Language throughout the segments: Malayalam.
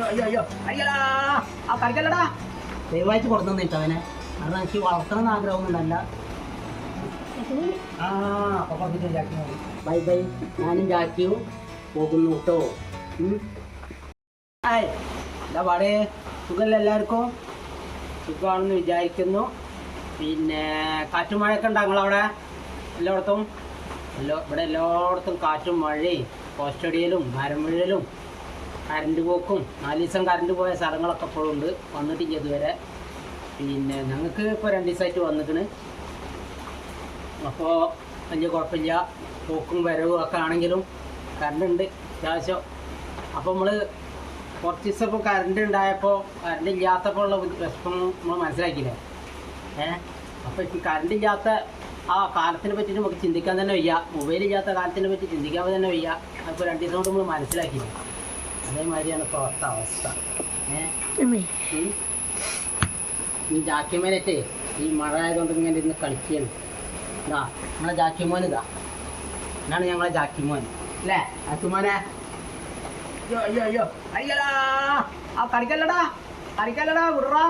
അയ്യോ ദയവായിട്ട് കൊടുത്തു നിട്ടോ അവനെ. കാരണം എനിക്ക് വളർത്തണം ആഗ്രഹമൊന്നും ആഗ്രഹമൊന്നുമല്ല ആ അപ്പൊ പറഞ്ഞിട്ട് ജാക്കി ബൈ ബൈ. ഞാനും ജാക്കിയും പോകുന്നു കേട്ടോ. എന്താ പാടേ? സുഖമല്ല എല്ലാവർക്കും? സുഖമാണെന്ന് വിചാരിക്കുന്നു. പിന്നെ കാറ്റും മഴയൊക്കെ ഉണ്ടാകും അവിടെ എല്ലായിടത്തും? എല്ലാ ഇവിടെ എല്ലായിടത്തും കാറ്റും മഴയും. പോസ്റ്റടിയിലും മരം കറണ്ട് പോക്കും. നാല് ദിവസം കറണ്ട് പോയ സ്ഥലങ്ങളൊക്കെ ഇപ്പോഴും ഉണ്ട്. വന്നിട്ടില്ല ഇതുവരെ. പിന്നെ ഞങ്ങൾക്ക് ഇപ്പോൾ രണ്ട് ദിവസമായിട്ട് വന്നിക്കണ്. അപ്പോൾ വലിയ കുഴപ്പമില്ല. പോക്കും വരവും ഒക്കെ ആണെങ്കിലും കറണ്ട് ഉണ്ട് അത്യാവശ്യം. അപ്പോൾ നമ്മൾ കുറച്ച് ദിവസം ഇപ്പോൾ കറണ്ട് ഉണ്ടായപ്പോൾ കറണ്ട് ഇല്ലാത്തപ്പോൾ ഉള്ള വിഷമം നമ്മൾ മനസ്സിലാക്കിയില്ലേ? ഏഹ് അപ്പോൾ ഇപ്പം കറണ്ട് ഇല്ലാത്ത ആ കാലത്തിനെ പറ്റി നമുക്ക് ചിന്തിക്കാൻ തന്നെ വയ്യ. മൊബൈൽ ഇല്ലാത്ത കാലത്തിനെ പറ്റി ചിന്തിക്കാൻ തന്നെ വയ്യ. അപ്പോൾ രണ്ട് ദിവസം കൊണ്ട് നമ്മൾ മനസ്സിലാക്കിയില്ല? അതേമാതിരിയാണ് ഇപ്പോൾ അവസ്ഥ. ഈ ജാക്കിമേനറ്റേ ഈ മഴ ആയതുകൊണ്ട് ഇങ്ങനെ ഇരുന്ന് കളിക്കുകയാണ്. ഇതാ നമ്മളെ ജാക്കിമോൻ ഇതാ. ഇതാണ് ഞങ്ങളെ ജാക്കിമോൻ അല്ലേ? ജാക്കിമോനെ അയ്യോ അയ്യോ അയ്യോ. അയ്യടാ ആ കളിക്കല്ലടാ. കളിക്കല്ലടാ വിടറാ.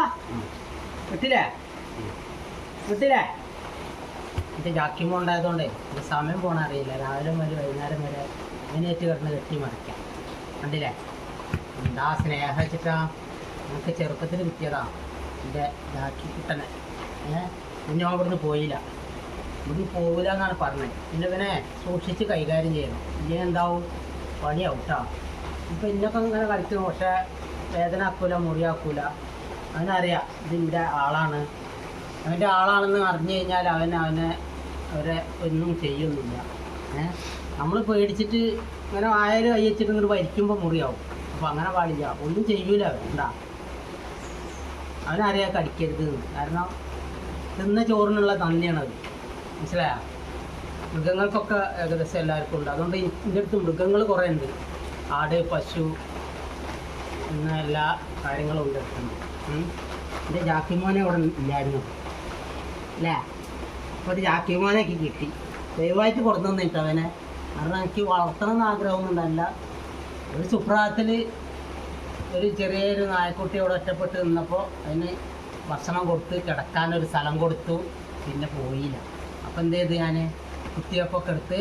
വിട്ടില്ലേ? വിട്ടില്ലേ? ഇത് ജാക്കിമോ ഉണ്ടായതുകൊണ്ട് സമയം പോണ അറിയില്ല രാവിലെ മുതൽ വൈകുന്നേരം വരെ അതിനേറ്റ് കിടന്ന് കെട്ടി മറിക്കാം. കണ്ടില്ലേ? എന്താ സ്നേഹം വെച്ചിട്ടാ? നമുക്ക് ചെറുപ്പത്തിൽ കിട്ടിയതാ. എന്റെ ഇതാക്കി കിട്ടണേ ഏഹ് പിന്നെ അവിടുന്ന് പോയില്ല. ഇവിടുന്ന് പോകില്ല എന്നാണ് പറഞ്ഞത് പിന്നെ ഇവനെ സൂക്ഷിച്ച് കൈകാര്യം ചെയ്യണം. ഇനി എന്താവും? പണി ഔട്ടാ. ഇപ്പം ഇന്നൊക്കെ ഇങ്ങനെ കളിക്കുന്നു പക്ഷേ വേദന ആക്കൂല മുറിയാക്കൂല. അവനറിയാം ഇതിന്റെ ആളാണ്. അവന്റെ ആളാണെന്ന് അറിഞ്ഞു കഴിഞ്ഞാൽ അവൻ അവനെ അവരെ ഒന്നും ചെയ്യുന്നില്ല. ഏഹ് നമ്മൾ പേടിച്ചിട്ട് ഇങ്ങനെ ആയാലും അയ്യച്ചിട്ട് ഇങ്ങോട്ട് വലിക്കുമ്പോൾ മുറിയാവും. അപ്പോൾ അങ്ങനെ പാടില്ല. ഒന്നും ചെയ്യൂല. എന്താ? അവനറിയാ കടിക്കരുത്. കാരണം തിന്ന ചോറിനുള്ള നന്ദിയാണത് മനസ്സിലായ? മൃഗങ്ങൾക്കൊക്കെ ഏകദേശം എല്ലാവർക്കും ഉണ്ട്. അതുകൊണ്ട് എന്റെ അടുത്ത് മൃഗങ്ങൾ കുറേ ഉണ്ട്. ആട് പശു എന്ന എല്ലാ കാര്യങ്ങളും ഉണ്ട്. എന്റെ ജാക്കിമോനെ അവിടെ ഇല്ലായിരുന്നു. അല്ലേ? അപ്പോൾ ഒരു ജാക്കിമോനൊക്കെ കിട്ടി. ദയവായിട്ട് കൊടുത്തു തന്നിട്ട് അവനെ. കാരണം എനിക്ക് വളർത്തണം എന്ന് ഒരു സുപ്രാത്തിൽ ഒരു ചെറിയൊരു നായക്കുട്ടി അവിടെ ഒറ്റപ്പെട്ട് നിന്നപ്പോൾ അതിന് ഭക്ഷണം കൊടുത്ത് കിടക്കാനൊരു സ്ഥലം കൊടുത്തു. പിന്നെ പോയില്ല. അപ്പം എന്ത് ചെയ്ത് ഞാൻ കുത്തിയപ്പൊക്കെ എടുത്ത്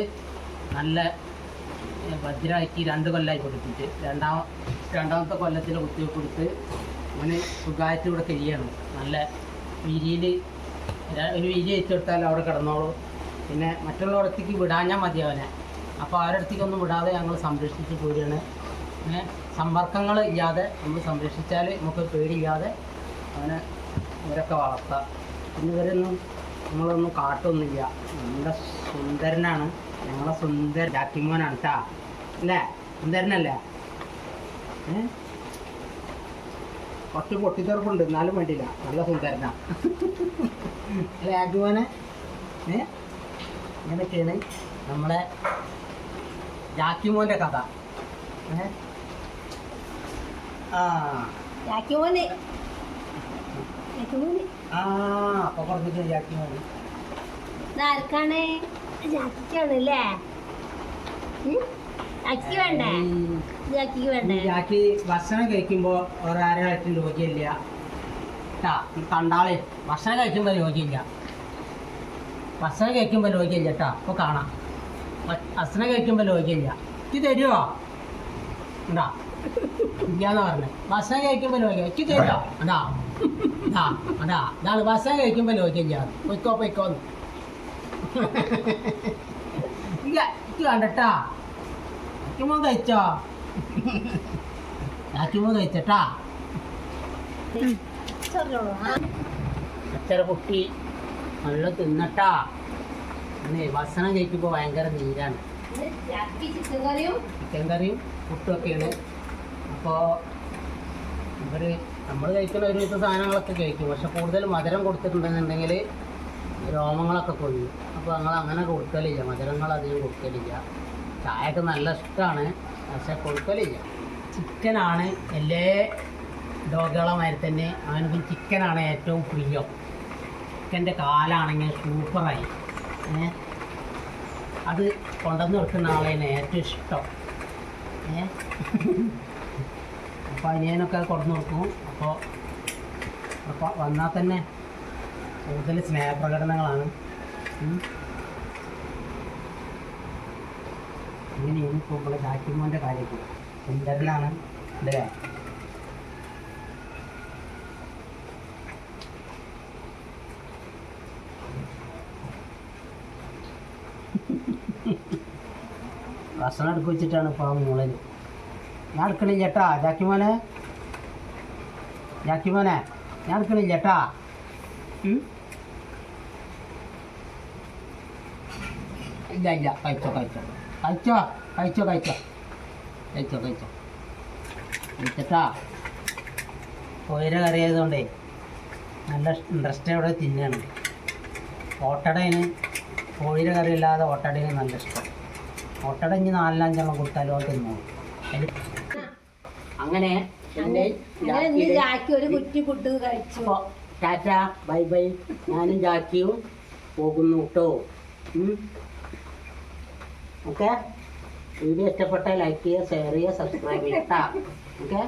നല്ല ഏ, ഭദ്രമാക്കി രണ്ട് കൊല്ലമായി കൊടുത്തിട്ട് രണ്ടാം രണ്ടാമത്തെ കൊല്ലത്തിൽ കുത്തിവെപ്പ് കൊടുത്ത് അവന് സുഖമായിട്ട് ഇവിടെ കഴിയണം. നല്ല വിരിയിൽ ഒരു വിരി അയച്ചെടുത്താൽ അവിടെ കിടന്നോളൂ. പിന്നെ മറ്റുള്ളവരത്തേക്ക് വിടാഞ്ഞാൽ മതി അവനെ. അപ്പോൾ ആരടുത്തേക്കൊന്നും വിടാതെ ഞങ്ങൾ സംരക്ഷിച്ച് പോരുകയാണ് സമ്പർക്കങ്ങൾ ഇല്ലാതെ നമ്മൾ സംരക്ഷിച്ചാൽ നമുക്ക് പേടിയില്ലാതെ അവനെ ഇവരൊക്കെ വളർത്താം. പിന്നെ ഇവരൊന്നും നമ്മളൊന്നും കാട്ടൊന്നുമില്ല. നമ്മുടെ സുന്ദരനാണ്. ഞങ്ങളെ സുന്ദര ജാക്കിമോനാണ് കേട്ടാ അല്ലേ? സുന്ദരനല്ലേ? ഏഹ് കുറച്ച് പൊട്ടിത്തെറുപ്പുണ്ട്. എന്നാലും വേണ്ടിയില്ല. നല്ല സുന്ദരനാ. അല്ലേ ജാക്കിമോനെ? ഏ? ഇങ്ങനെയൊക്കെയാണ് നമ്മളെ ജാക്കിമോന്റെ കഥ ആ ജാക്കിമോന് ആ അപ്പൊ പറഞ്ഞിട്ട് ജാക്കിമോൻ ഇതാർക്കാണ് ജാക്കിക്കാണ് അല്ലേ ജാക്കിക്ക് വേണ്ടേ ജാക്കിക്ക് വേണ്ടേ ജാക്കി ഭക്ഷണം കഴിക്കുമ്പോ ഒരാരായിട്ടും രോഗിയില്ല കണ്ടാളെ ഭക്ഷണം കഴിക്കുമ്പോ രോഗിയില്ല ഭക്ഷണം കഴിക്കുമ്പോ രോഗിയില്ല കേട്ടാ അപ്പൊ കാണാം. ഭ- കഴിക്കുമ്പോ കഴിക്കുമ്പോൾ രോഗ്യമില്ല ഇത് തരുമോ ഉണ്ടാ? ഇല്ലാന്ന് പറഞ്ഞേ. ഭക്ഷണം കഴിക്കുമ്പോൾ രോഗ്യം എനിക്ക് തരുമോ അതാ അതാ അതാ ഇതാണ് ഭക്ഷണം കഴിക്കുമ്പോൾ രോഗ്യമില്ല പൊയ്ക്കോ പൊയ്ക്കോന്ന് ഇല്ല ഇത് കണ്ടട്ടാ. ആറ്റുമോ കഴിച്ചോ? ആറ്റുമോ കഴിച്ചട്ടാ? ചൊറിഞ്ഞോളൂ. ആ. അച്ചറ കുട്ടി നല്ല തിന്നട്ടാ. അന്നേ ഭക്ഷണം കഴിക്കുമ്പോൾ ഭയങ്കര നീരാണ്. ചിക്കൻ കറിയും പുട്ടൊക്കെയാണ് അപ്പോൾ ഇവർ നമ്മൾ കഴിക്കുന്ന ഒരു വിധ സാധനങ്ങളൊക്കെ കഴിക്കും. പക്ഷെ കൂടുതൽ മധുരം കൊടുത്തിട്ടുണ്ടെന്നുണ്ടെങ്കിൽ രോമങ്ങളൊക്കെ കൊഴിയും. അപ്പോൾ ഞങ്ങൾ അങ്ങനെ കൊടുക്കലില്ല. മധുരങ്ങൾ അധികം കൊടുക്കലില്ല. ചായയൊക്കെ നല്ല ഇഷ്ടമാണ് പക്ഷെ കൊടുക്കലില്ല. ചിക്കനാണ് എല്ലാ ഡോഗുകളമാതിരി തന്നെ. അവനക്കും ചിക്കനാണ് ഏറ്റവും പ്രിയം. ചിക്കന്റെ കാലാണെങ്കിൽ സൂപ്പറായി അത് കൊണ്ടുവന്ന് കൊടുക്കുന്ന ആളെയാണ് ഏറ്റവും ഇഷ്ടം. ഏ? അപ്പോൾ അനിയനൊക്കെ കൊടുന്നു കൊടുക്കും. അപ്പോൾ അപ്പോൾ വന്നാൽ തന്നെ കൂടുതൽ സ്നേഹപ്രകടനങ്ങളാണ്. ഇങ്ങനെ ഇപ്പോൾ ഇവിടെ ഡാക്യുമോന്റെ കാര്യത്തിൽ സുന്ദരനാണ് അല്ലേ? ഭക്ഷണം എടുക്കി വെച്ചിട്ടാണ് ഇപ്പോൾ മുകളിൽ ഞാൻ എടുക്കണില്ല ചേട്ടാ. ജാക്കിമോനെ ജാക്കിമോനെ ഞാൻ എടുക്കണില്ല ചേട്ടാ? ഇല്ല ഇല്ല. കഴിച്ചോ കഴിച്ചോ. കഴിച്ചോ കഴിച്ചോ കഴിച്ചോ. കഴിച്ചോ കഴിച്ചോ. കഴിച്ചട്ടാ കോയിര കറിയായതുകൊണ്ടേ നല്ല നല്ല ഇൻട്രസ്റ്റോടെ തിന്നാണ് ഓട്ടടയിന് കോഴിയുടെ കറി ഇല്ലാതെ ഓട്ടടയിന് നല്ല ഇഷ്ടം. ഓട്ടട ഇനി നാലിലഞ്ചെണ്ണം കൊടുത്താലോ തിന്നോ അങ്ങനെ ജാക്കി ഒരു കുറ്റി പുട്ട് കഴിച്ചു. Tata bye bye. ഞാനും ജാക്കിയും പോകുന്നു കേട്ടോ. ഓക്കെ? വീഡിയോ ഇഷ്ടപ്പെട്ട ലൈക്ക് ചെയ്യുക ഷെയർ ചെയ്യുക സബ്സ്ക്രൈബ് ചെയ്യുക ഓക്കെ?